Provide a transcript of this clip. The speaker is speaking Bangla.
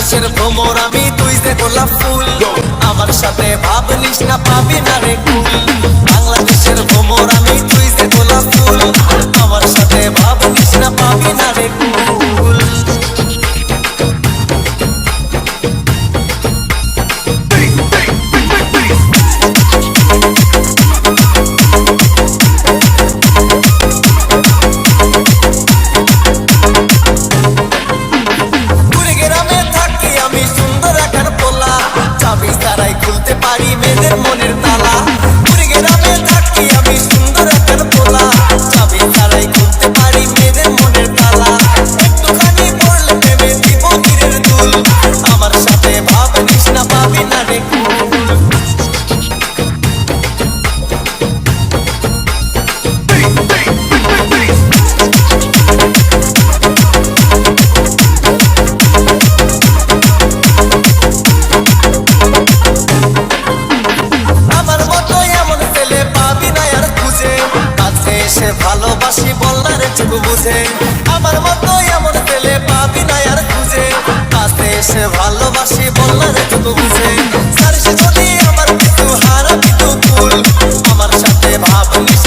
দেশের ভ্রমর আমি তুই যে গোলাপ ফুল। আমার সাথে ভাবলিস না, পাবি না রে কুল। বুঝে। আমার মতো এমন পেলে পাবি না আর খুঁজে। কাছে এসে ভালোবাসি বললার তুমি বুঝে। সারসি যদি আমার কিছু হারা কিছু ভুল। আমার সাথে ভাব নিস